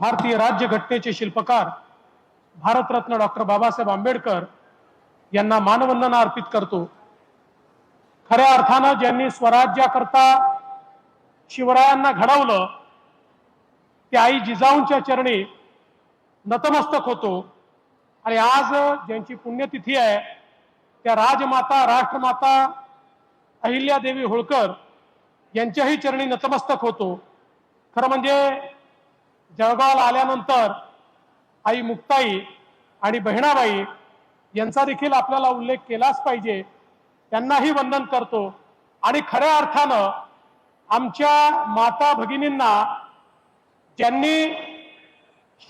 भारतीय राज्यघटनेचे शिल्पकार भारतरत्न डॉक्टर बाबासाहेब आंबेडकर यांना मानवंदना अर्पित करतो. खऱ्या अर्थानं ज्यांनी स्वराज्याकरता शिवरायांना घडवलं त्या आई जिजाऊंच्या चरणी नतमस्तक होतो. आणि आज ज्यांची पुण्यतिथी आहे त्या राजमाता राष्ट्रमाता अहिल्यादेवी होळकर यांच्याही चरणी नतमस्तक होतो. खरं म्हणजे जळगावला आल्यानंतर आई मुक्ताई आणि बहिणाबाई यांचा देखील आपल्याला उल्लेख केलाच पाहिजे. त्यांनाही वंदन करतो. आणि खऱ्या अर्थानं आमच्या माता भगिनींना ज्यांनी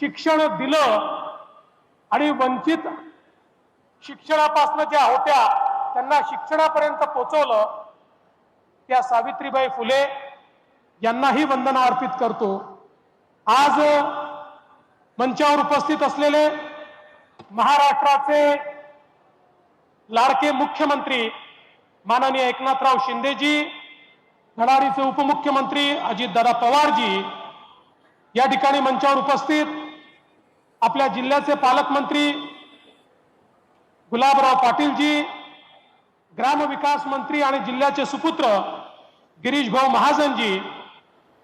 शिक्षण दिलं आणि वंचित शिक्षणापासून ज्या होत्या त्यांना शिक्षणापर्यंत पोचवलं त्या सावित्रीबाई फुले यांनाही वंदना अर्पित करतो. आज मंचावर उपस्थित असलेले महाराष्ट्राचे लाडके मुख्यमंत्री माननीय एकनाथराव शिंदेजी धडाडीचे उपमुख्यमंत्री अजितदादा पवारजी या ठिकाणी मंचावर उपस्थित आपल्या जिल्ह्याचे पालकमंत्री गुलाबराव पाटीलजी ग्रामविकास मंत्री आणि जिल्ह्याचे सुपुत्र गिरीश भाऊ महाजनजी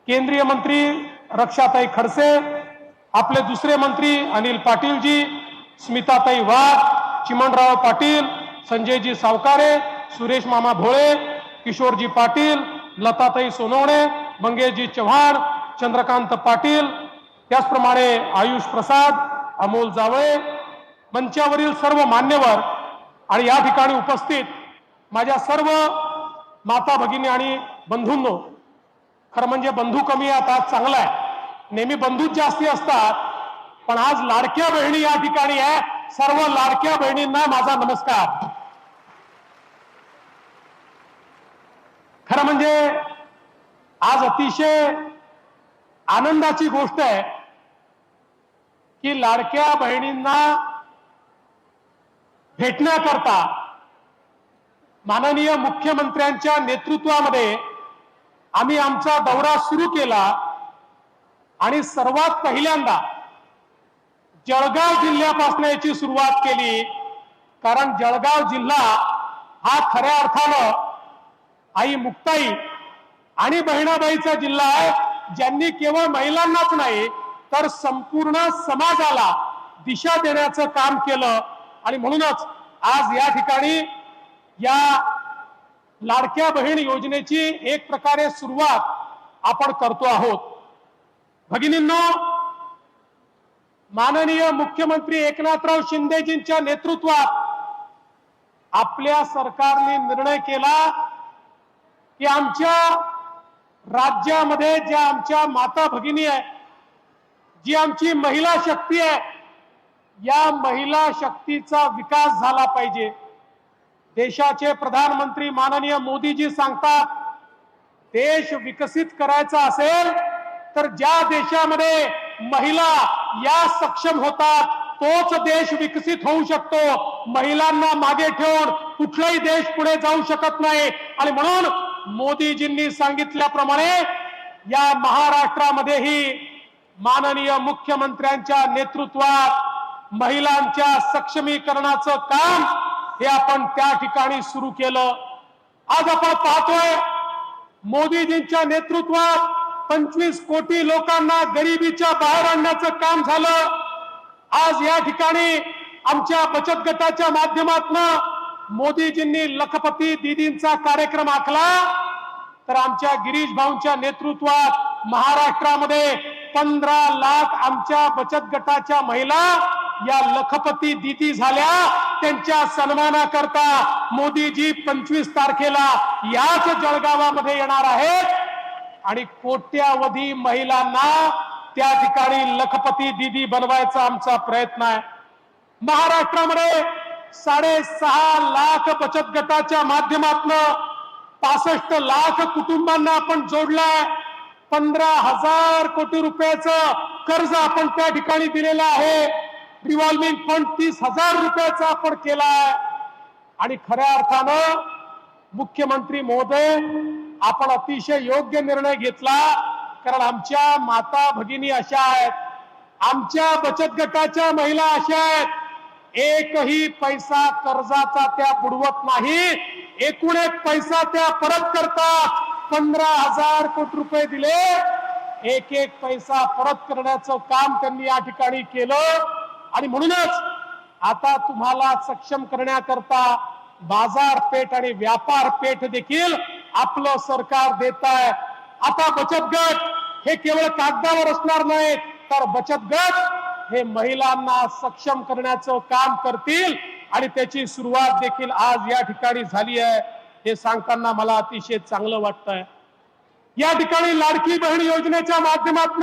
केंद्रीय मंत्री रक्षाताई खडसे आपले दुसरे मंत्री अनिल पाटीलजी स्मिताताई वाघ चिमणराव पाटील संजयजी सावकारे सुरेश मामा भोळे किशोरजी पाटील लताताई सोनवणे मंगेशजी चव्हाण चंद्रकांत पाटील त्याचप्रमाणे आयुष प्रसाद अमोल जावळे मंचावरील सर्व मान्यवर आणि या ठिकाणी उपस्थित माझ्या सर्व माता भगिनी आणि बंधूंनो खरं म्हणजे बंधू कमी आहेत आज चांगला आहे. नेहमी बंधूच जास्ती असतात. पण आज लाडक्या बहिणी या ठिकाणी आहे. सर्व लाडक्या बहिणींना माझा नमस्कार. खरं म्हणजे आज अतिशय आनंदाची गोष्ट आहे की लाडक्या बहिणींना भेटण्याकरता माननीय मुख्यमंत्र्यांच्या नेतृत्वामध्ये आम्ही आमचा दौरा सुरू केला आणि सर्वात पहिल्यांदा जळगाव जिल्ह्यापासून याची सुरुवात केली. कारण जळगाव जिल्हा हा खऱ्या अर्थानं आई मुक्ताई आणि बहिणाबाईचा जिल्हा आहे. ज्यांनी केवळ महिलांनाच नाही तर संपूर्ण समाजाला दिशा देण्याचं काम केलं. आणि म्हणूनच आज या ठिकाणी या लाडक्या बहीण योजनेची एक प्रकारे सुरुवात आपण करतो आहोत. भगिनींनो माननीय मुख्यमंत्री एकनाथराव शिंदेजींच्या नेतृत्वात आपल्या सरकारने निर्णय केला की आमच्या राज्यामध्ये ज्या आमच्या माता भगिनी आहे जी आमची महिला शक्ती आहे या महिला शक्तीचा विकास झाला पाहिजे. देशाचे प्रधानमंत्री माननीय मोदीजी सांगतात देश विकसित करायचा असेल तर ज्या देशामध्ये महिला या सक्षम होतात तोच देश विकसित होऊ शकतो. महिलांना मागे ठेवून कुठलाही देश पुढे जाऊ शकत नाही. आणि म्हणून मोदीजींनी सांगितल्याप्रमाणे या महाराष्ट्रामध्येही माननीय मुख्यमंत्र्यांच्या नेतृत्वात महिलांच्या सक्षमीकरणाचं काम हे आपण त्या ठिकाणी सुरू केलं. आज आपण पाहतोय मोदीजींच्या नेतृत्वात पंचवीस कोटी लोकांना गरिबीच्या बाहेर आणण्याचं काम झालं. आज या ठिकाणी आमच्या बचत गटाच्या माध्यमातून मोदीजींनी लखपती दिदींचा कार्यक्रम आखला. तर आमच्या गिरीश भाऊंच्या नेतृत्वात महाराष्ट्रामध्ये पंधरा लाख आमच्या बचत गटाच्या महिला या लखपती दिदी झाल्या. त्यांच्या सन्मानाकरता मोदीजी पंचवीस तारखेला याच जळगावामध्ये येणार आहेत. आणि कोट्यावधी महिलांना त्या ठिकाणी लखपती दिदी बनवायचा आमचा प्रयत्न आहे. महाराष्ट्रामध्ये साडेसहा लाख बचत गटाच्या माध्यमातून पासष्ट लाख कुटुंबांना आपण जोडलाय. पंधरा हजार कोटी रुपयाचं कर्ज आपण त्या ठिकाणी दिलेलं आहे. रिव्हॉल्विंग फंड तीस हजार रुपयाचा आपण केलाय. आणि खऱ्या अर्थानं मुख्यमंत्री महोदय आपण अतिशय योग्य निर्णय घेतला. कारण आमच्या माता भगिनी अशा आहेत. आमच्या बचत गटाच्या महिला अशा आहेत. एकही पैसा कर्जाचा त्या बुडवत नाही. एकूण एक पैसा त्या परत करतात. पंधरा हजार कोटी रुपये दिले. एक एक पैसा परत करण्याचं काम त्यांनी या ठिकाणी केलं. आणि म्हणूनच आता तुम्हाला सक्षम करण्याकरता बाजारपेठ आणि व्यापार पेठ देखील आपलं सरकार देत आहे आता बचत गट हे केवळ कागदावर असणार नाही तर बचत गट हे महिलांना सक्षम करण्याचं काम करतील आणि त्याची सुरुवात देखील आज या ठिकाणी झाली आहे. हे सांगताना मला अतिशय चांगलं वाटतंय. या ठिकाणी लाडकी बहीण योजनेच्या माध्यमातून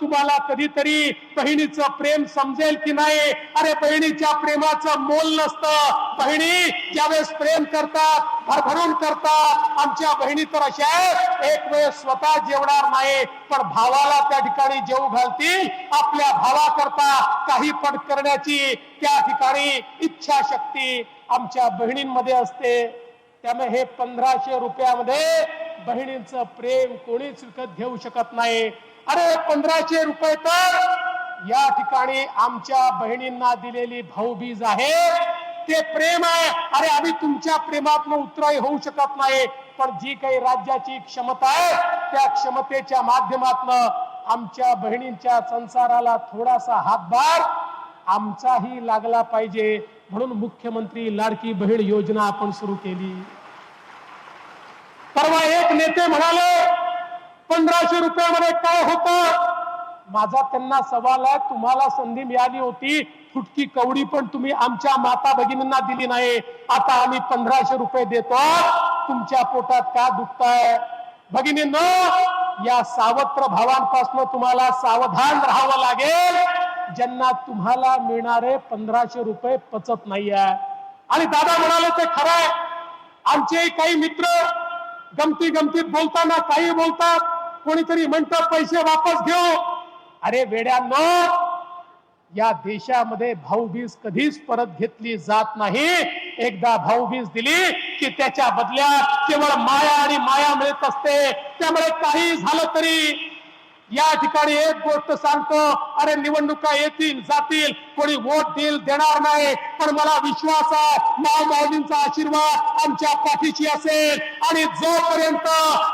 तुम्हाला कधीतरी बहिणीचं प्रेम समजेल की नाही? अरे बहिणीच्या प्रेमाचं मोल नसतं. बहिणी ज्यावेळेस प्रेम करतात भरभरून करतात आमच्या बहिणी तर अशा आहेत एक वेळ स्वतः जेवणार नाही पण भावाला त्या ठिकाणी जेवू घालतील आपल्या भावाकरता काही पण करण्याची त्या ठिकाणी इच्छा शक्ती आमच्या बहिणींमध्ये असते. त्यामुळे हे पंधराशे रुपयामध्ये बहिणींचं प्रेम कोणीच विकत घेऊ शकत नाही. अरे पंधराशे रुपये तर या ठिकाणी आमच्या बहिणींना दिलेली भाऊबीज आहे. ते प्रेम आहे. अरे आम्ही तुमच्या प्रेमातनं उतराई होऊ शकत नाही पण जी काही राज्याची क्षमता आहे त्या क्षमतेच्या माध्यमातन आमच्या बहिणींच्या संसाराला थोडासा हातभार आमचाही लागला पाहिजे. म्हणून मुख्यमंत्री लाडकी बहीण योजना आपण सुरू केली. परवा एक नेते म्हणाले पंधराशे रुपयामध्ये काय होतं? माझा त्यांना सवाल आहे तुम्हाला संधी मिळाली होती. फुटकी कवडी पण तुम्ही आमच्या माता भगिनींना दिली नाही. आता आम्ही पंधराशे रुपये देतो. तुमच्या पोटात का दुखताय? भगिनींनो या सावत्र भावांपासून तुम्हाला सावधान राहावं लागेल. ज्यांना तुम्हाला मिळणारे पंधराशे रुपये पचत नाही आहे आणि दादा म्हणाले ते खरं आहे आमचे काही मित्र गमती गमतीत बोलताना काही बोलतात. कोणीतरी म्हणतं पैसे वापस घेऊ. अरे वेड्यांनो या देशामध्ये भाऊबीज कधीच परत घेतली जात नाही. एकदा भाऊबीज दिली की त्याच्या बदल्यात केवळ माया आणि माया मिळत असते. त्यामुळे काही झालं तरी या ठिकाणी एक गोष्ट सांगतो अरे निवडणुका येतील जातील कोणी वोट देईल देणार नाही. पण मला विश्वास आहे माव माऊलींचा आशीर्वाद आमच्या पाठीशी असेल. आणि जोपर्यंत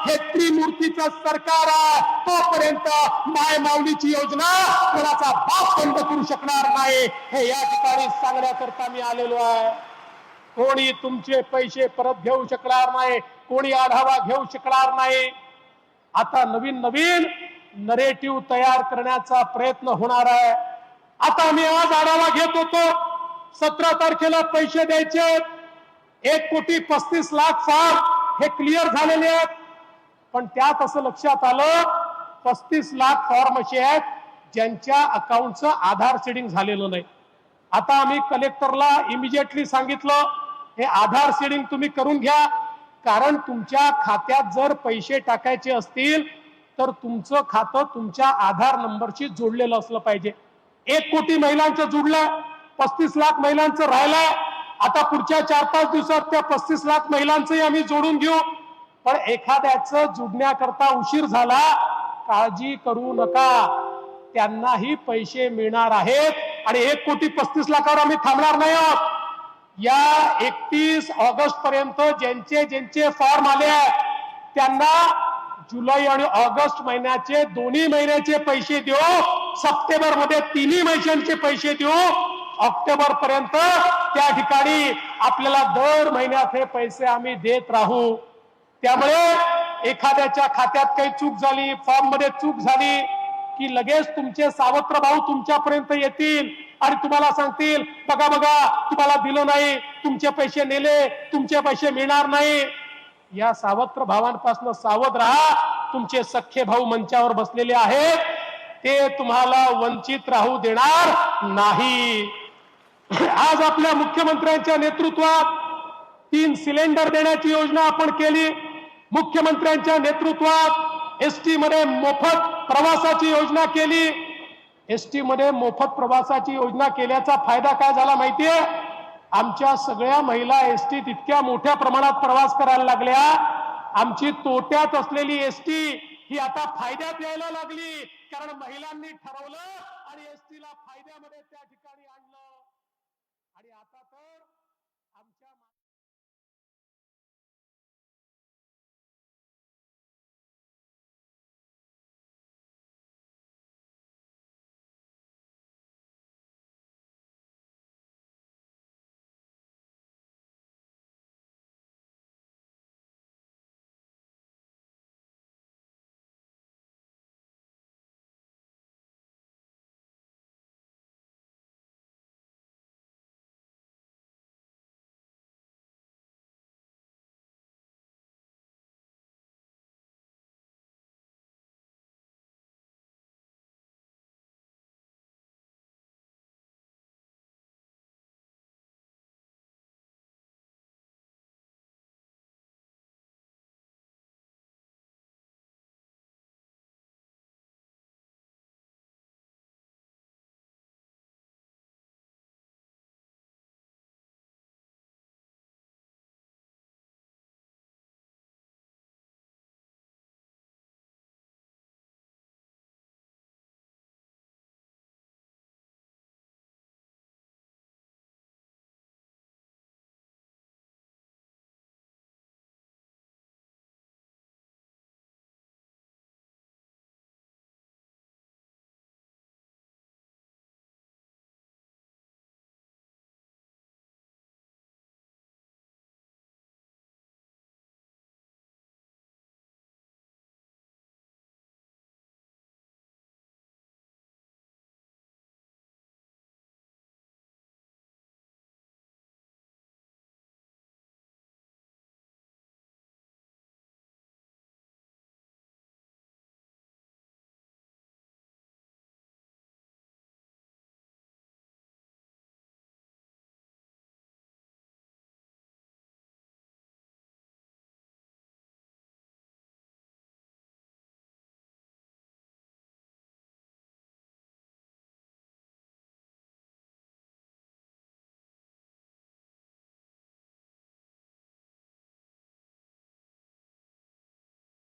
हे त्रिमूर्तीचं सरकार आहे तोपर्यंत माय माऊलीची योजना कोणाचा बाप बंद करू शकणार नाही. हे या ठिकाणी सांगण्याकरता मी आलेलो आहे. कोणी तुमचे पैसे परत घेऊ शकणार नाही कोणी आढावा घेऊ शकणार नाही. आता नवीन नवीन नरेटिव्ह तयार करण्याचा प्रयत्न होणार आहे. आता मी आज आढावा घेत होतो सतरा तारखेला पैसे द्यायचे एक कोटी पस्तीस लाख फॉर्म हे क्लिअर झालेले आहेत. पण त्यात असं लक्षात आलं पस्तीस लाख फॉर्म असे आहेत ज्यांच्या अकाउंटचं आधार सीडिंग झालेलं नाही. आता आम्ही कलेक्टरला इमिजिएटली सांगितलं हे आधार सीडिंग तुम्ही करून घ्या. कारण तुमच्या खात्यात जर पैसे टाकायचे असतील तर तुमचं खातं तुमच्या आधार नंबरशी जोडलेलं असलं पाहिजे. एक कोटी महिलांचं जुडलं पस्तीस लाख महिलांचं राहिलंय आता पुढच्या चार पाच दिवसात त्या पस्तीस लाख महिलांचंही आम्ही जोडून घेऊ. पण एखाद्याचं जुडण्याकरता उशीर झाला काळजी करू नका. त्यांनाही पैसे मिळणार आहेत आणि एक कोटी पस्तीस लाखावर आम्ही थांबणार नाही आहोत. या एकतीस ऑगस्ट पर्यंत ज्यांचे ज्यांचे फॉर्म आले आहेत त्यांना जुलै आणि ऑगस्ट महिन्याचे दोन्ही महिन्याचे पैसे देऊ. सप्टेंबरमध्ये तिन्ही महिन्यांचे पैसे देऊ. ऑक्टोबर पर्यंत त्या ठिकाणी आपल्याला दर महिन्यात हे पैसे आम्ही देत राहू. त्यामुळे एखाद्याच्या खात्यात काही चूक झाली फॉर्ममध्ये चूक झाली की लगेच तुमचे सावत्र भाऊ तुमच्यापर्यंत येतील आणि तुम्हाला सांगतील बघा बघा तुम्हाला दिलं नाही तुमचे पैसे नेले तुमचे पैसे मिळणार नाही. या सावत्र भावांपासून सावध राहा. तुमचे सख्खे भाऊ मंचावर बसलेले आहेत. ते तुम्हाला वंचित राहू देणार नाही. आज आपल्या मुख्यमंत्र्यांच्या नेतृत्वात तीन सिलेंडर देण्याची योजना आपण केली. मुख्यमंत्र्यांच्या नेतृत्वात एसटी मध्ये मोफत प्रवासाची योजना केली. एसटी मध्ये मोफत प्रवासाची योजना केल्याचा फायदा काय झाला माहितीये? आमच्या सगळ्या महिला एसटीत इतक्या मोठ्या प्रमाणात प्रवास करायला लागल्या. आमची तोट्यात असलेली एसटी ही आता फायद्यात यायला लागली. कारण महिलांनी ठरवलं आणि एसटीला फायद्यामध्ये त्या ठिकाणी आणलं. आणि आता तर आमच्या